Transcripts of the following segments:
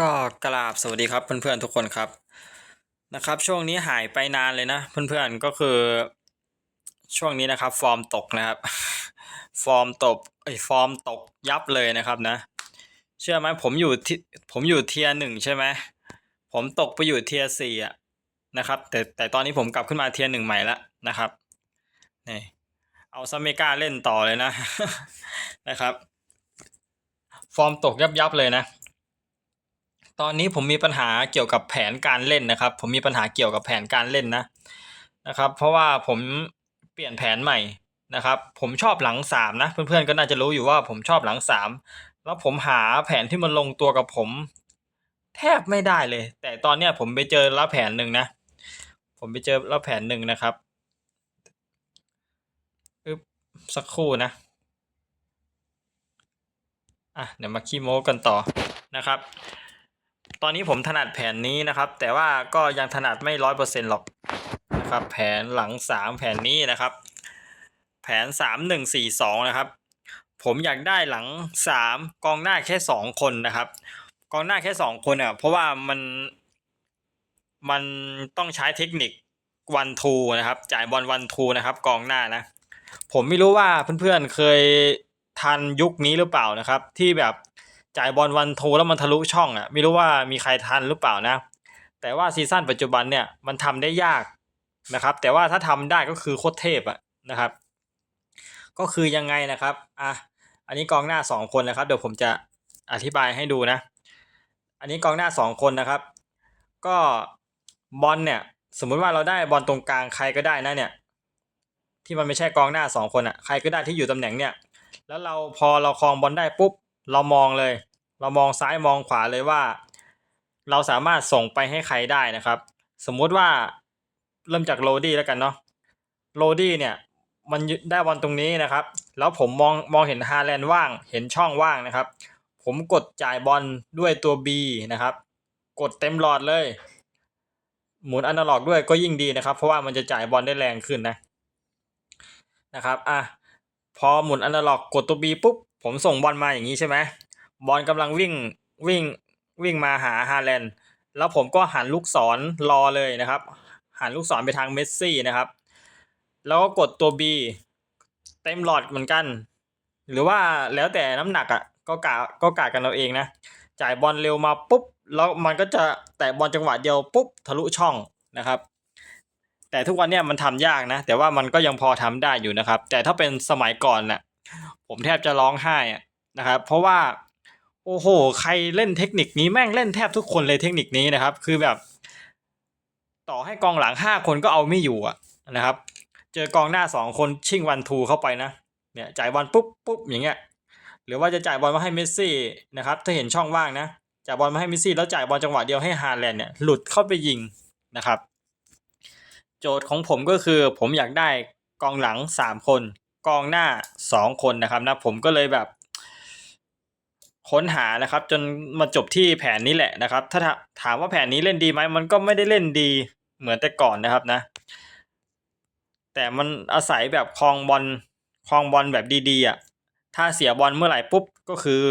ก็กราบสวัสดีครับเพื่อนๆทุกคนครับนะครับ ช่วงนี้หายไปนานเลยนะ เพื่อนๆก็คือ ช่วงนี้นะครับ ฟอร์มตกนะครับ ฟอร์มตกไอยฟอร์มตกยับเลยนะครับนะ เชื่อไหมผมอยู่ที่ผมอยู่เทียหนึ่งใช่ไหมผมตกไปอยู่เทียสี่อะนะครับ แต่แต่ตอนนี้ผมกลับขึ้นมาเทียหนึ่งใหม่ล้วนะครับนี่เอาซะไม่กล้าเล่นต่อเลยนะนะครับ ฟอร์มตกยับยับๆเลยนะ ตอนนี้ผมมีปัญหาเกี่ยวกับแผนการเล่นนะครับ ผมมีปัญหาเกี่ยวกับแผนการเล่นนะนะครับ เพราะว่าผมเปลี่ยนแผนใหม่นะครับ ผมชอบหลังสามนะเพื่อนๆก็น่าจะรู้อยู่ว่าผมชอบหลังสามแล้วผมหาแผนที่มันลงตัวกับผม แทบไม่ได้เลย แต่ตอนเนี้ยผมไปเจอแล้วแผนหนึ่งนะ ผมไปเจอแล้วแผนหนึ่งนะครับอึ๊บสักครู่นะอะเดี๋ยวมาขี้โม้กันต่อนะครับ ตอนนี้ผมถนัดแผนนี้นะครับ แต่ว่าก็ยังถนัดไม่ร้อยเปอร์เซ็นหรอกนะครับแผนหลังสามแผนนี้นะครับ แผนสามหนึ่งสี่สองนะครับ ผมอยากได้หลังสามกองหน้าแค่สองคนนะครับ กองหน้าแค่สองคนอะเพราะว่ามันมันต้องใช้เทคนิควันทูนะครับ จ่ายบอลวันทูนะครับ กองหน้านะผมไม่รู้ว่าเพื่อนๆเคยทันยุคนี้หรือเปล่านะครับ ที่แบบ จ่ายบอลวันทูแล้วมันทะลุช่องอะไม่รู้ว่ามีใครทันหรือเปล่านะ แต่ว่าซีซั่นปัจจุบันเนี่ยมันทำได้ยากนะครับ แต่ว่าถ้าทำได้ก็คือโคตรเทพอะนะครับ ก็คือยังไงนะครับอะอันนี้กองหน้าสองคนนะครับ เดี๋ยวผมจะอธิบายให้ดูนะ อันนี้กองหน้าสองคนนะครับ ก็บอลเนี่ยสมมุติว่าเราได้บอลตรงกลางใครก็ได้นะเนี่ย ที่มันไม่ใช่กองหน้าสองคนอะใครก็ได้ที่อยู่ตำแหน่งเนี่ยแล้วเราพอเราครองบอลได้ปุ๊บ เรามองเลย เรามองซ้ายมองขวาเลยว่า เราสามารถส่งไปให้ใครได้นะครับ สมมุติว่าเริ่มจากโรดี้แล้วกันเนาะโรดี้เนี่ยมันได้บอลตรงนี้นะครับ แล้วผมมองมองเห็นฮาแลนด์ว่าง เห็นช่องว่างนะครับ ผมกดจ่ายบอลด้วยตัว B นะครับ กดเต็มหลอดเลย หมุนอนาล็อกด้วยก็ยิ่งดีนะครับ เพราะว่ามันจะจ่ายบอลได้แรงขึ้นนะนะครับ อะ พอหมุนอนาล็อกกดตัว B ปุ๊บ ผมส่งบอลมาอย่างนี้ใช่ไหมบอลกำลังวิ่งวิ่งวิ่งมาหาฮาแลนด์แล้วผมก็หันลูกศรรอเลยนะครับ หันลูกศรไปทางเมสซี่นะครับ แล้วก็กดตัว B เต็มหลอดเหมือนกัน หรือว่าแล้วแต่น้ำหนักอะก็กะก็กะกันเราเองนะ จ่ายบอลเร็วมาปุ๊บ แล้วมันก็จะแตะบอลจังหวะเดียวปุ๊บทะลุช่องนะครับ แต่ทุกวันเนี่ยมันทำยากนะ แต่ว่ามันก็ยังพอทำได้อยู่นะครับ แต่ถ้าเป็นสมัยก่อนน่ะ ผมแทบจะร้องไห้อะนะครับ เพราะว่า โอ้โห ใครเล่นเทคนิคนี้แม่งเล่นแทบทุกคนเลยเทคนิคนี้นะครับ คือแบบ ต่อให้กองหลังห้าคนก็เอาไม่อยู่อะนะครับ เจอกองหน้าสองคนชิงวันทูเข้าไปนะเนี่ยจ่ายบอลปุ๊บปุ๊บอย่างเงี้ยหรือว่าจะจ่ายบอลมาให้เมสซี่นะครับ ถ้าเห็นช่องว่างนะจ่ายบอลมาให้เมสซี่แล้วจ่ายบอลจังหวะเดียวให้ฮาแลนด์เนี่ยหลุดเข้าไปยิงนะครับ โจทย์ของผมก็คือผมอยากได้กองหลังสามคน กองหน้าสองคนนะครับนะผมก็เลยแบบ ค้นหานะครับ จนมาจบที่แผนนี้แหละนะครับ ถ้าถามว่าแผนนี้เล่นดีไหมมันก็ไม่ได้เล่นดีเหมือนแต่ก่อนนะครับนะ แต่มันอาศัยแบบคลองบอลคลองบอลแบบดีๆอะถ้าเสียบอลเมื่อไหร่ปุ๊บก็คือ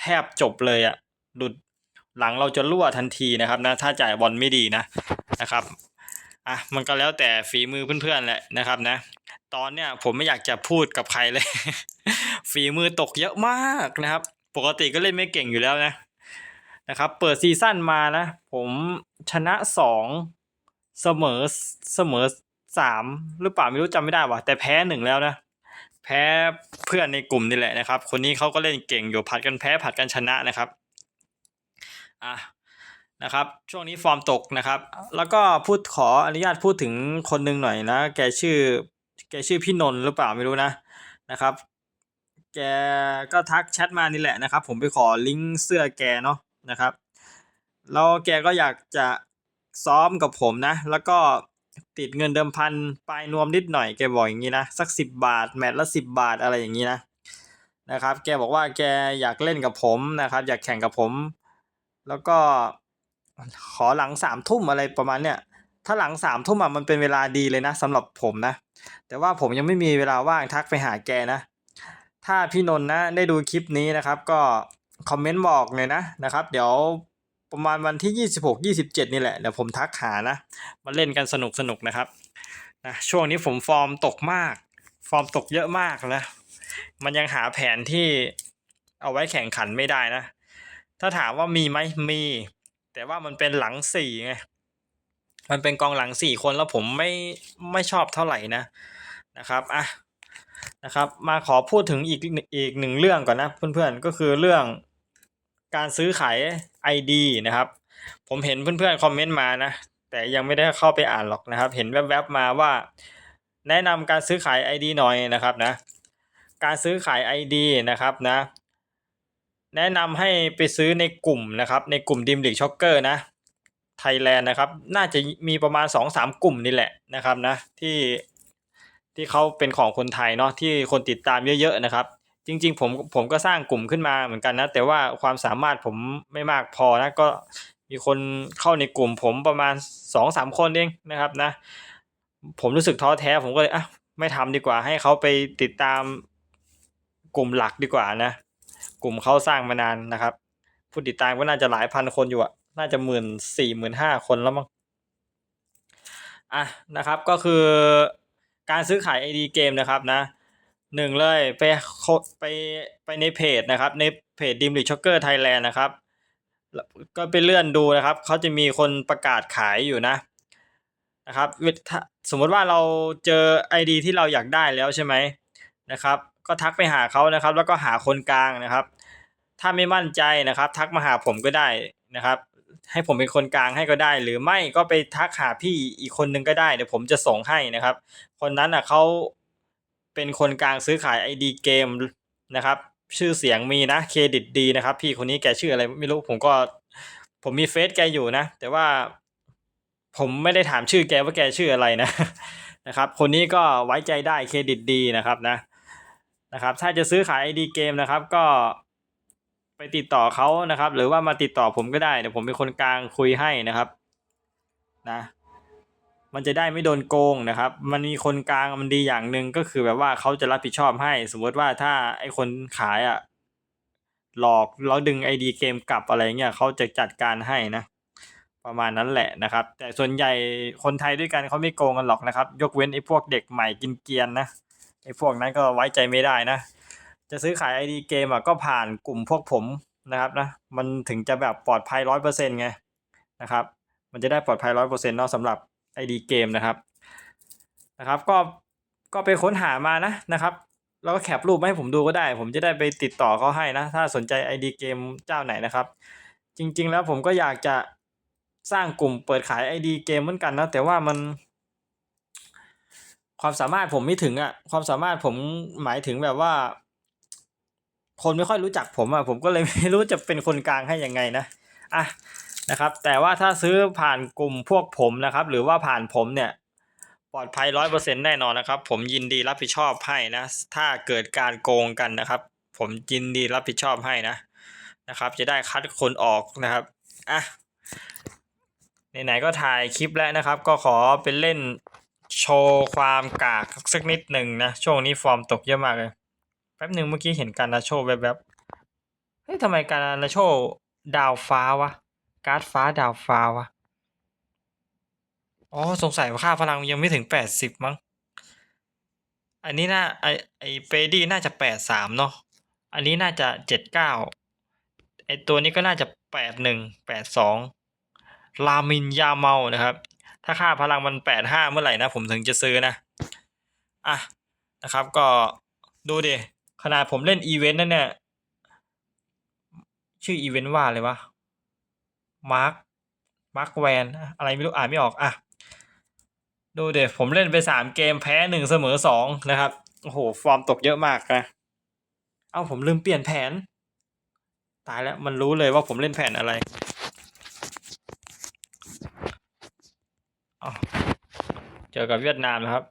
แทบจบเลยอะหลุดหลังเราจะรั่วทันทีนะครับนะถ้าจ่ายบอลไม่ดีนะนะครับอะมันก็แล้วแต่ฝีมือเพื่อนๆแหละนะครับนะ ตอนเนี้ยผมไม่อยากจะพูดกับใครเลย ฝีมือตกเยอะมากนะครับ ปกติก็เล่นไม่เก่งอยู่แล้วนะนะครับ เปิดซีซั่นมานะ ผมชนะสองเสมอเสมอสามหรือเปล่าไม่รู้จำไม่ได้ว่ะแต่แพ้หนึ่งแล้วนะ แพ้เพื่อนในกลุ่มนี่แหละนะครับ คนนี้เขาก็เล่นเก่งอยู่ผัดกันแพ้ผัดกันชนะนะครับอะนะครับ ช่วงนี้ฟอร์มตกนะครับ แล้วก็พูดขออนุญาตพูดถึงคนหนึ่งหน่อยนะ แกชื่อ แกชื่อพี่นนท์หรือเปล่าไม่รู้นะนะครับ แกก็ทักแชทมานี่แหละนะครับ ผมไปขอลิงก์เสื้อแกเนาะนะครับแล้วแกก็อยากจะซ้อมกับผมนะ แล้วก็ติดเงินเดิมพันปลายนวมนิดหน่อยแกบอกอย่างนี้นะ สักสิบบาท แมตช์ละสิบบาทอะไรอย่างนี้นะนะครับ แกบอกว่าแกอยากเล่นกับผมนะครับ อยากแข่งกับผม แล้วก็ขอหลังสามทุ่มอะไรประมาณเนี้ย ถ้าหลังสามทุ่มอะมันเป็นเวลาดีเลยนะสำหรับผมนะ แต่ว่าผมยังไม่มีเวลาว่างทักไปหาแกนะ ถ้าพี่นนท์นะได้ดูคลิปนี้นะครับ ก็คอมเมนต์บอกเลยนะนะครับ เดี๋ยวประมาณวันที่ยี่สิบหกยี่สิบเจ็ดนี่แหละเดี๋ยวผมทักหานะมาเล่นกันสนุกสนุกนะครับนะช่วงนี้ผมฟอร์มตกมาก ฟอร์มตกเยอะมากนะมันยังหาแผนที่เอาไว้แข่งขันไม่ได้นะ ถ้าถามว่ามีไหมมี แต่ว่ามันเป็นหลังสี่ไง มันเป็นกองหลังสี่คนแล้วผมไม่ไม่ชอบเท่าไหร่นะนะครับอะนะครับมาขอพูดถึงอีกอีกหนึ่งเรื่องก่อนนะเพื่อนๆก็คือเรื่องการซื้อขาย ID นะครับ ผมเห็นเพื่อนๆคอมเมนต์มานะแต่ยังไม่ได้เข้าไปอ่านหรอกนะครับ เห็นแวบๆมาว่า แนะนำการซื้อขาย ID หน่อยนะครับนะการซื้อขาย ID นะครับนะ แนะนำให้ไปซื้อในกลุ่มนะครับ ในกลุ่มดิมลิกช็อกเกอร์นะ ไทยแลนด์นะครับ น่าจะมีประมาณ2อสามกลุ่มนี่แหละนะครับนะที่ที่เขาเป็นของคนไทยเนาะที่คนติดตามเยอะๆนะครับ จริงๆผมผมก็สร้างกลุ่มขึ้นมาเหมือนกันนะ แต่ว่าความสามารถผมไม่มากพอนะก็มีคนเข้าในกลุ่มผมประมาณสองสามคนเองนะครับนะ ผมรู้สึกท้อแท้ผมก็เลยอะไม่ทำดีกว่าให้เขาไปติดตามกลุ่มหลักดีกว่านะ กลุ่มเขาสร้างมานานนะครับ ผู้ติดตามก็น่าจะหลายพันคนอยู่อะ น่าจะหมื่นสี่หมื่นห้าคนแล้วมั้งอะนะครับก็คือการซื้อขาย ID เกมนะครับนะหนึ่งเลยไปไปไปในเพจนะครับ ในเพจดิมลิช็อกเกอร์ไทยแลนด์นะครับก็ไปเลื่อนดูนะครับ เขาจะมีคนประกาศขายอยู่นะนะครับสมมติว่าเราเจอ ID ที่เราอยากได้แล้วใช่ไหมนะครับ ก็ทักไปหาเขานะครับ แล้วก็หาคนกลางนะครับ ถ้าไม่มั่นใจนะครับ ทักมาหาผมก็ได้นะครับ ให้ผมเป็นคนกลางให้ก็ได้ หรือไม่ก็ไปทักหาพี่อีกคนนึงก็ได้เดี๋ยวผมจะส่งให้นะครับ คนนั้นอะเขาเป็นคนกลางซื้อขาย ID เกมนะครับ ชื่อเสียงมีนะเครดิตดีนะครับ พี่คนนี้แกชื่ออะไรไม่รู้ผมก็ ผมมีเฟซแกอยู่นะ แต่ว่าผมไม่ได้ถามชื่อแกว่าแกชื่ออะไรนะนะครับ คนนี้ก็ไว้ใจได้เครดิตดีนะครับนะนะครับ ถ้าจะซื้อขาย ID เกมนะครับ ก็ ไปติดต่อเขานะครับ หรือว่ามาติดต่อผมก็ได้เดี๋ยวผมเป็นคนกลางคุยให้นะครับนะมันจะได้ไม่โดนโกงนะครับ มันมีคนกลางมันดีอย่างหนึ่งก็คือแบบว่าเขาจะรับผิดชอบให้ สมมติว่าถ้าไอคนขายอะหลอกแล้วดึง ID เกมกลับอะไรเงี้ยเขาจะจัดการให้นะ ประมาณนั้นแหละนะครับ แต่ส่วนใหญ่คนไทยด้วยกันเขาไม่โกงกันหรอกนะครับ ยกเว้นไอพวกเด็กใหม่กินเกียนนะไอพวกนั้นก็ไว้ใจไม่ได้นะ จะซื้อขาย ID เกมอะก็ผ่านกลุ่มพวกผมนะครับนะมันถึงจะแบบปลอดภัยร้อยเปอร์เซ็นต์ไงนะครับ มันจะได้ปลอดภัยร้อยเปอร์เซ็นต์เนาะสำหรับ ID เกมนะครับนะครับก็ก็ไปค้นหามานะนะครับแล้วก็แคปรูปมาให้ผมดูก็ได้ ผมจะได้ไปติดต่อเขาให้นะ ถ้าสนใจ ID เกมเจ้าไหนนะครับ จริง ๆ แล้วผมก็อยากจะสร้างกลุ่มเปิดขาย ID เกมเหมือนกันนะ แต่ว่ามัน ความสามารถผมไม่ถึงอะความสามารถผมหมายถึงแบบว่า คนไม่ค่อยรู้จักผมอะผมก็เลยไม่รู้จะเป็นคนกลางให้ยังไงนะอะนะครับ แต่ว่าถ้าซื้อผ่านกลุ่มพวกผมนะครับ หรือว่าผ่านผมเนี่ยปลอดภัยร้อยเปอร์เซ็นแน่นอนนะครับ ผมยินดีรับผิดชอบให้นะ ถ้าเกิดการโกงกันนะครับ ผมยินดีรับผิดชอบให้นะนะครับ จะได้คัดคนออกนะครับอะไหนๆก็ถ่ายคลิปแล้วนะครับ ก็ขอเป็นเล่นโชว์ความกากสักนิดหนึ่งนะ ช่วงนี้ฟอร์มตกเยอะมากเลย แป๊บหนึ่งเมื่อกี้เห็นการนาโชแวบๆเฮ้ยทำไมการนาโชดาวฟ้าวะ การ์ดฟ้าดาวฟ้าวะ อ๋อสงสัยว่าค่าพลังยังไม่ถึงแปดสิบมั้ง อันนี้น่าไอไอเฟดี้น่าจะแปดสามเนาะ อันนี้น่าจะเจ็ดเก้าไอตัวนี้ก็น่าจะแปดหนึ่งแปดสองลามินยาเมานะครับ ถ้าค่าพลังมันแปดห้าเมื่อไหร่นะผมถึงจะซื้อนะ อะนะครับก็ดูดิ ขนาดผมเล่นอีเวนต์นั่นเนี่ยชื่ออีเวนต์ว่าอะไรวะมาร์คมาร์คแวนอะไรไม่รู้อ่านไม่ออกอะดูเดี๋ยวผมเล่นไปสามเกมแพ้หนึ่งเสมอสองนะครับโอ้โห ฟอร์มตกเยอะมากนะเอ้าผมลืมเปลี่ยนแผน ตายแล้วมันรู้เลยว่าผมเล่นแผนอะไรเจอกับเวียดนามนะครับ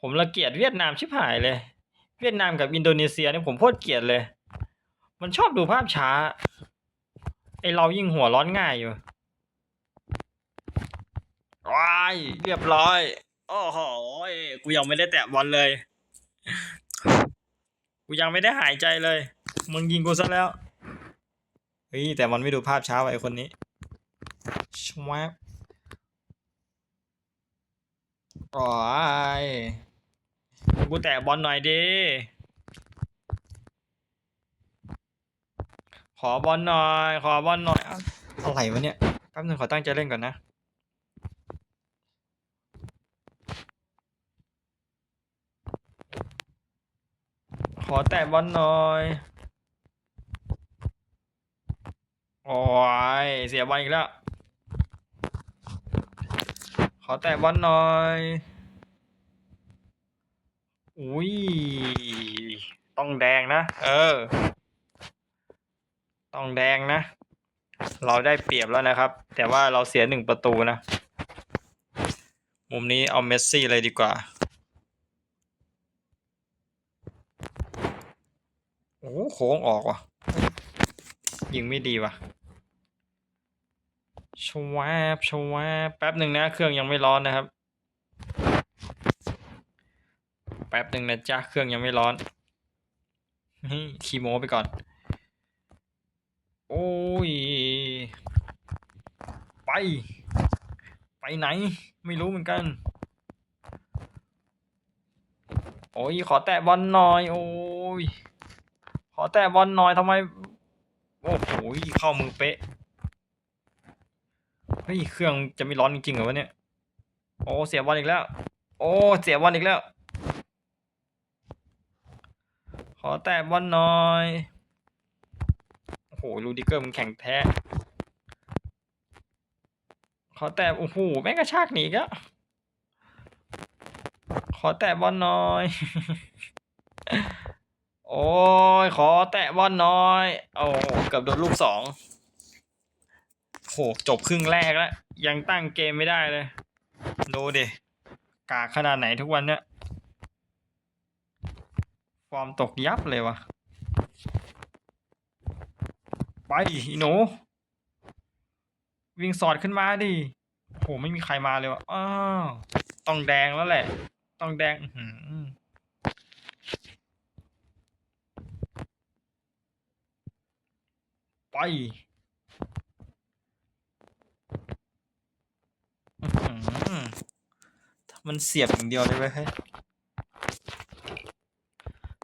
ผมละเกียดเวียดนามชิบหายเลย เวียดนามกับอินโดนีเซียเนี่ยผมโคตรเกลียดเลย มันชอบดูภาพช้า ไอเรายิ่งหัวร้อนง่ายอยู่ว้ายเรียบร้อย โอ้โหยกูยังไม่ได้แตะบอลเลย กูยังไม่ได้หายใจเลย มึงยิงกูซะแล้ว เฮ้ยแต่มันไม่ดูภาพช้าไอคนนี้ชวบโอ้ย กูแตะบอลหน่อยดิขอบอลหน่อย ขอบอลหน่อยอ้าวอะไรวะเนี่ยแป๊บนึงขอตั้งใจเล่นก่อนนะขอแตะบอลหน่อยโอ้ยเสียบอลอีกแล้ว ขอแตะบอลหน่อย อุ้ย ต้องแดงนะ เออ ต้องแดงนะ เราได้เปรียบแล้วนะครับ แต่ว่าเราเสียหนึ่งประตูนะ มุมนี้เอาเมสซี่เลยดีกว่า โอ้โหโค้งออกว่ะ ยิงไม่ดีว่ะชวบชวบแป๊บหนึ่งนะ เครื่องยังไม่ร้อนนะครับ แป๊บหนึ่งนะจ๊ะเครื่องยังไม่ร้อนนี่คีโมไปก่อน โอ้ย ไป ไปไหน ไม่รู้เหมือนกัน โอ้ย ขอแตะบอลหน่อย โอ้ย ขอแตะบอลหน่อยทำไม โอ้โหเข้ามือเป๊ะ เฮ้ย เครื่องจะไม่ร้อนจริงๆเหรอวะเนี่ย โอ้ เสียบอลอีกแล้ว โอ้ เสียบอลอีกแล้ว ข อแตะบอลหน่อย โอ้โหลูดิเกอร์มันแข็งแท้ ขอแตะโอ้โหแม่งกระชากหนีก็ขอแตะบอลหน่อย โอ้ย ขอแตะบอลหน่อย โอ้โหเกือบโดนลูกสองโหจบครึ่งแรกแล้ว ยังตั้งเกมไม่ได้เลย ดูดิ กากขนาดไหนทุกวันเนี้ย ฟอร์มตกยับเลยวะไปอีหนูวิ่งสอดขึ้นมาดิโหไม่มีใครมาเลยวะอ้าวต้องแดงแล้วแหละ ต้องแดงอื้อหือไปมันเสียบอย่างเดียวเลยเว้ย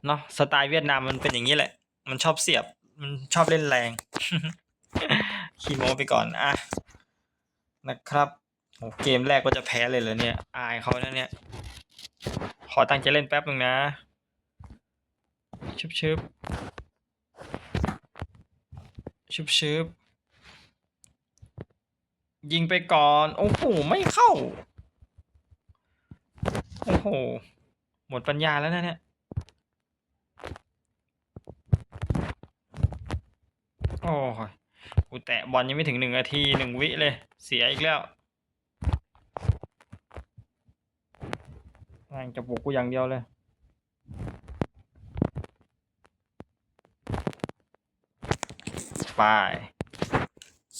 เนาะสไตล์เวียดนามมันเป็นอย่างนี้แหละ มันชอบเสียบ มันชอบเล่นแรงคีโมไปก่อนอะนะครับโอ้เกมแรกก็จะแพ้เลยเหรอเนี่ย อายเขาแล้วเนี่ย ขอตั้งใจเล่นแป๊บหนึ่งนะชึบชึบชึบชึบยิงไปก่อน โอ้โห ไม่เข้า โอ้โห หมดปัญญาแล้วนะเนี่ย โอ้ยกูแตะบอลยังไม่ถึงหนึ่งนาทีหนึ่งวิเลย เสียอีกแล้วแม่งจะปลุกกูอย่างเดียวเลย ไป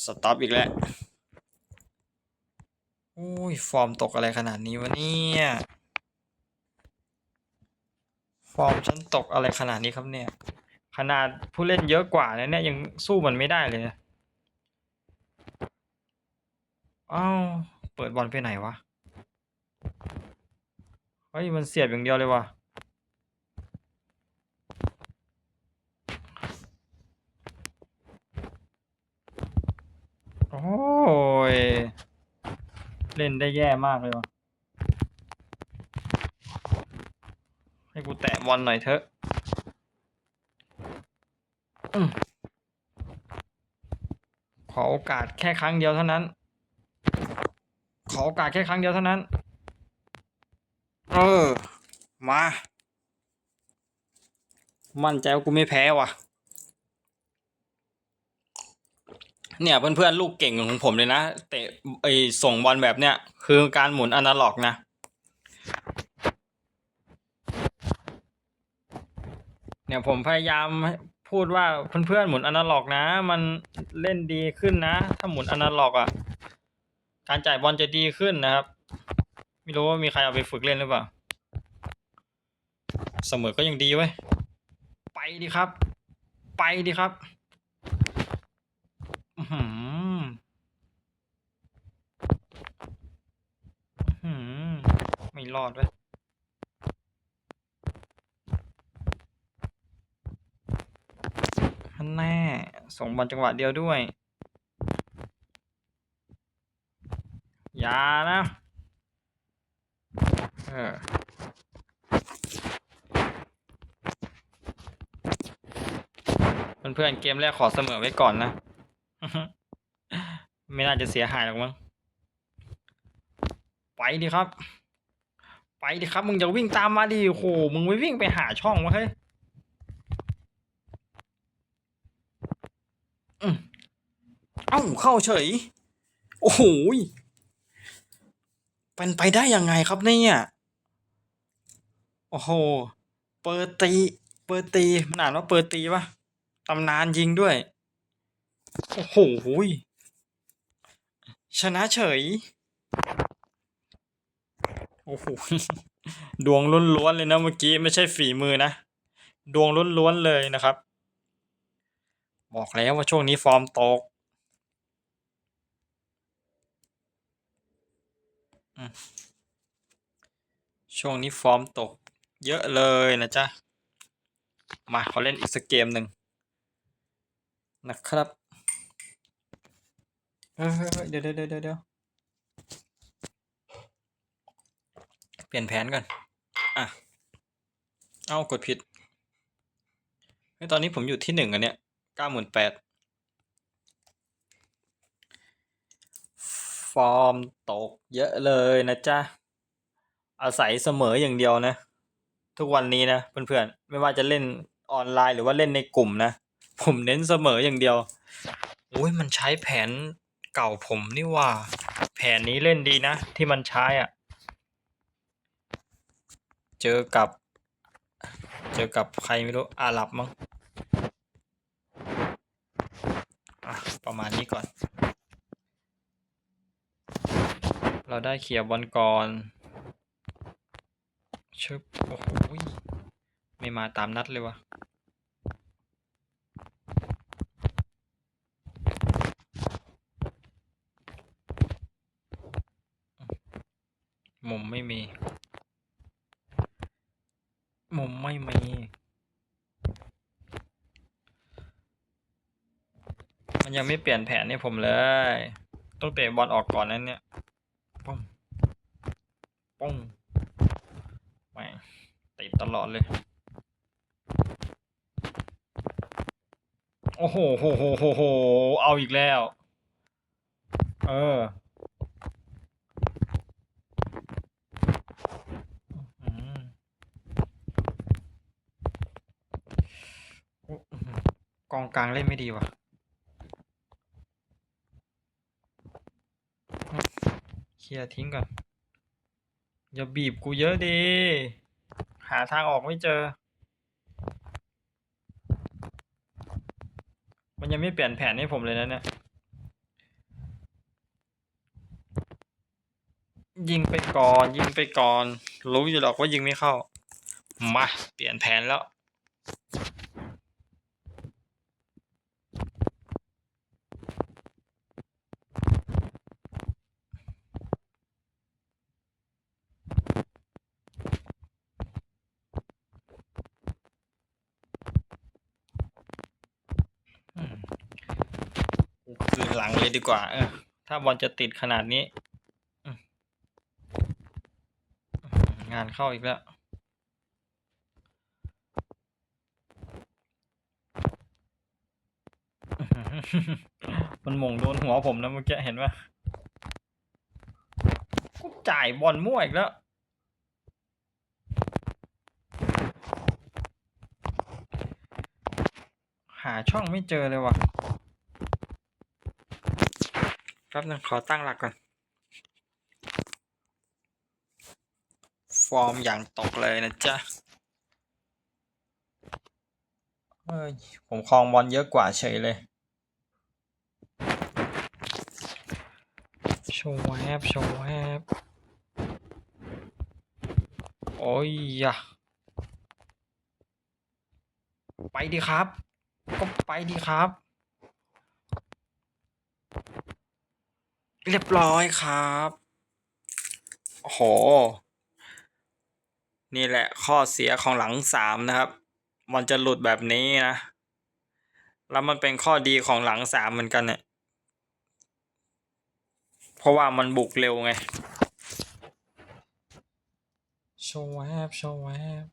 สต็อปอีกแล้ว โอ้ย ฟอร์มตกอะไรขนาดนี้วะเนี่ย ฟอร์มฉันตกอะไรขนาดนี้ครับเนี่ย ขนาดผู้เล่นเยอะกว่านะเนี่ยยังสู้มันไม่ได้เลยนะอ้าวเปิดบอลไปไหนวะ เฮ้ย มันเสียบอย่างเดียวเลยวะโอ้ย เล่นได้แย่มากเลยวะให้กูแตะบอลหน่อยเถอะ ขอโอกาสแค่ครั้งเดียวเท่านั้น ขอโอกาสแค่ครั้งเดียวเท่านั้น เออ มา มั่นใจว่ากูไม่แพ้ว่ะ เนี่ยเพื่อนๆลูกเก่งของผมเลยนะ เตะไอส่งบอลแบบเนี้ย คือการหมุนอนาล็อกนะเนี่ยผมพยายาม พูดว่าเพื่อนๆหมุนอนาล็อกนะ มันเล่นดีขึ้นนะ ถ้าหมุนอนาล็อกอะ การจ่ายบอลจะดีขึ้นนะครับ ไม่รู้ว่ามีใครเอาไปฝึกเล่นหรือเปล่า เสมอก็ยังดีเว้ย ไปดีครับ ไปดีครับหืมหือไม่รอดเว้ย นแน่ส่งบอลจังหวะเดียวด้วย อย่านะเออเพื่อนๆเกมแรกขอเสมอไว้ก่อนนะ ไม่น่าจะเสียหายหรอกมั้งไปดิครับ ไปดิครับ มึงจะวิ่งตามมาดิโห มึงไม่วิ่งไปหาช่องวะเฮ้ยอืมเอ้าเข้าเฉย โอ้โหเป็นไปได้ยังไงครับเนี่ยโอ้โห เปิดตี เปิดตี มันอ่านว่าเปิดตีปะตำนานยิงด้วย โอ้โหยชนะเฉย โอ้โห ดวงล้วนๆเลยนะเมื่อกี้ไม่ใช่ฝีมือนะ ดวงล้วนๆเลยนะครับ บอกแล้วว่าช่วงนี้ฟอร์มตกอืม ช่วงนี้ฟอร์มตก เยอะเลยนะจ๊ะ มาขอเล่นอีกสักเกมหนึ่งนะครับเฮ้ยเดี๋ยวเดี๋ยวเดี๋ยวเดี๋ยวเปลี่ยนแผนก่อน อะ เอากดผิดเฮ้ยตอนนี้ผมอยู่ที่หนึ่งอันเนี้ยเก้าหมื่นแปด ฟอร์มตกเยอะเลยนะจ๊ะ อาศัยเสมออย่างเดียวนะ ทุกวันนี้นะเพื่อนๆ ไม่ว่าจะเล่นออนไลน์หรือว่าเล่นในกลุ่มนะ ผมเน้นเสมออย่างเดียวอุ้ยมันใช้แผนเก่าผมนี่ว่า แผนนี้เล่นดีนะ ที่มันใช้อะ เจอกับ เจอกับใครไม่รู้อาหรับมั้งประมาณนี้ก่อน เราได้เขียร์บอลก่อนชึบโอ้โหยไม่มาตามนัดเลยวะมุมไม่มี มุมไม่มีมันยังไม่เปลี่ยนแผนให้ผมเลย ต้องเตะบอลออกก่อนนั้นเนี่ย ป้งไม่ติดตลอดเลย โอ้โหโหโหโหโหเอาอีกแล้ว เอออื้อหืออื้อหือกองกลางเล่นไม่ดีว่ะ เคลียร์ทิ้งก่อน อย่าบีบกูเยอะดี หาทางออกไม่เจอ มันยังไม่เปลี่ยนแผนให้ผมเลยนะเนี่ย ยิงไปก่อน ยิงไปก่อน รู้อยู่หรอกว่ายิงไม่เข้า มา เปลี่ยนแผนแล้ว อืมกูคืนหลังเลย ดีกว่า เออ ถ้าบอลจะติดขนาดนี้ งานเข้าอีกแล้ว มันหม่งโดนหัวผมนะเมื่อกี้เห็นปะกูจ่ายบอลมั่วอีกแล้วหาช่องไม่เจอเลยว่ะแป๊บนึงขอตั้งหลักก่อน ฟอร์มอย่างตกเลยนะจ๊ะเอ้ยผมครองบอลเยอะกว่าเฉยเลย โชว์แวบโชว์แวบโอ้ยยะไปดีครับ ก็ไปดีครับ เรียบร้อยครับโอ้โห นี่แหละข้อเสียของหลังสามนะครับ มันจะหลุดแบบนี้นะ แล้วมันเป็นข้อดีของหลังสามเหมือนกันเนี่ย เพราะว่ามันบุกเร็วไง โชว์แวบโชว์แวบ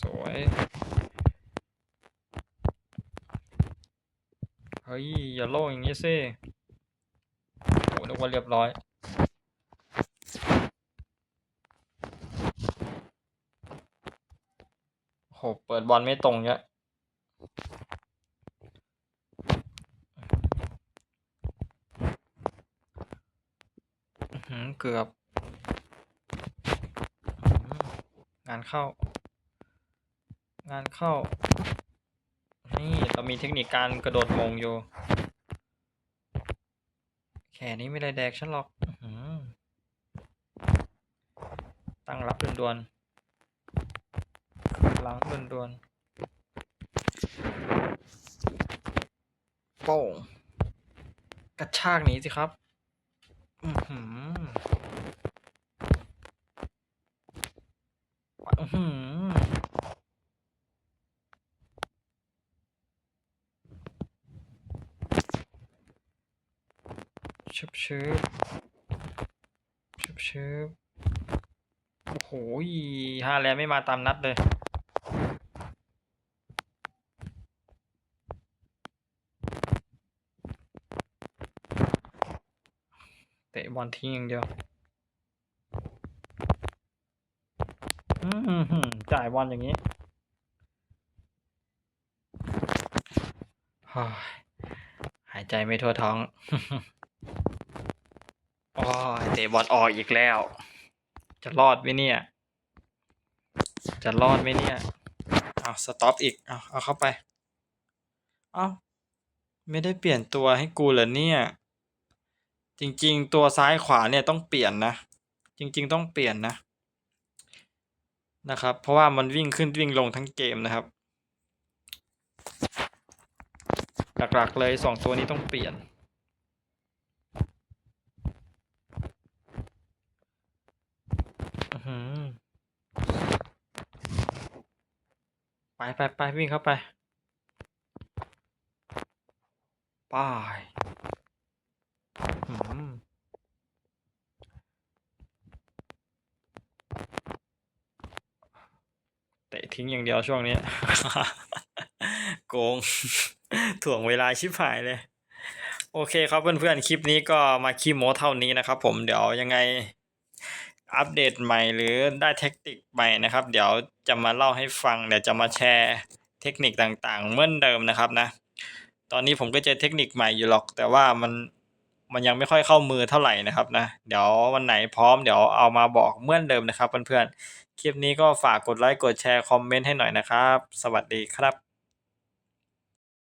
สวย ฮ้ย อย่าโล่งอย่างนี้สิโอ้นึกว่าเรียบร้อย โห เปิดบอลไม่ตรงเยอะเกือบ งานเข้า งานเข้า มีเทคนิคการกระโดดมงอยู่ แค่นี้ไม่ได้แดกฉันหรอกอตั้งรับด่วนๆหลังด่วนๆโป้งกระชากหนีสิครับ อือหืออื้อหือ ชึบชึบชึบชึบโอ้โหฮาแลนไม่มาตามนัดเลยเตะบอลทิ้งอย่างเดียวจ่ายบอลอย่างนี้หายใจไม่ทั่วท้อง อ้ยเตะบอลออกอีกแล้ว จะรอดไหมเนี่ย จะรอดไหมเนี่ยเอาสต็อปอีกเอาเอาเข้าไป เอาไม่ได้เปลี่ยนตัวให้กูเหรอเนี่ย จริงๆ ตัวซ้ายขวาเนี่ยต้องเปลี่ยนนะ จริง ๆ ต้องเปลี่ยนนะนะครับ เพราะว่ามันวิ่งขึ้นวิ่งลงทั้งเกมนะครับ หลักๆเลยสองตัวนี้ต้องเปลี่ยน อื้อหือ ไปไปไปวิ่งเข้าไปไป้ายเตะทิ้งอย่างเดียวช่วงนี้ โกง ถ่วงเวลาชิบหายเลย โอเคครับเพื่อนๆ คลิปนี้ก็มาขี้โม้เท่านี้นะครับผมเดี๋ยวยังไง อัปเดตใหม่หรือได้เทคนิคใหม่นะครับ เดี๋ยวจะมาเล่าให้ฟังเดี๋ยวจะมาแชร์เทคนิคต่างๆเหมือนเดิมนะครับนะ ตอนนี้ผมก็เจอเทคนิคใหม่อยู่หรอก แต่ว่ามันมันยังไม่ค่อยเข้ามือเท่าไหร่นะครับนะ เดี๋ยววันไหนพร้อมเดี๋ยวเอามาบอกเหมือนเดิมนะครับเพื่อนๆคลิปนี้ก็ฝากกดไลค์กดแชร์คอมเมนต์ให้หน่อยนะครับ สวัสดีครับ